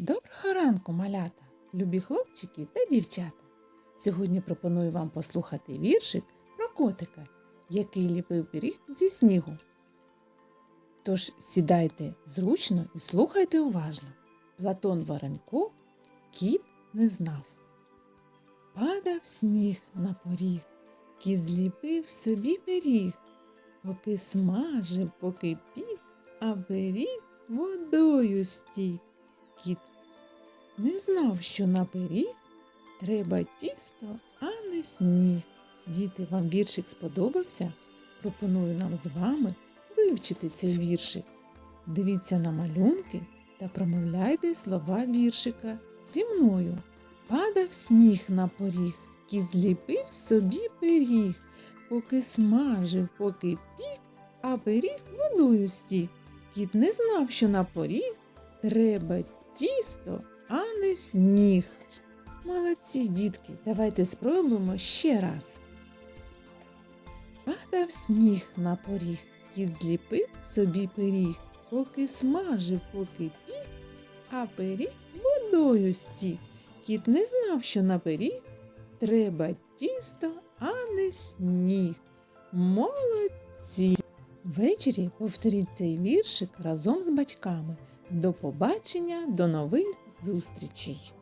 Доброго ранку, малята, любі хлопчики та дівчата. Сьогодні пропоную вам послухати віршик про котика, який ліпив пиріг зі снігу. Тож сідайте зручно і слухайте уважно. Платон Воронько кіт не знав. Падав сніг на поріг, кіт зліпив собі пиріг, поки смажив, поки пік, а пиріг водою стік. Кіт не знав, що на пиріг треба тісто, а не сніг. Діти, вам віршик сподобався? Пропоную нам з вами вивчити цей віршик. Дивіться на малюнки та промовляйте слова віршика зі мною. Падав сніг на поріг, кіт зліпив собі пиріг, поки смажив, поки пік, а пиріг водою стік. Кіт не знав, що на поріг треба тісто, сніг. Молодці, дітки, давайте спробуємо ще раз. Падав сніг на поріг, кіт зліпив собі пиріг, поки смажив, поки пік, а пиріг водою стік. Кіт не знав, що на пиріг треба тісто, а не сніг. Молодці! Ввечері повторіть цей віршик разом з батьками. До побачення, до нових зустрічей!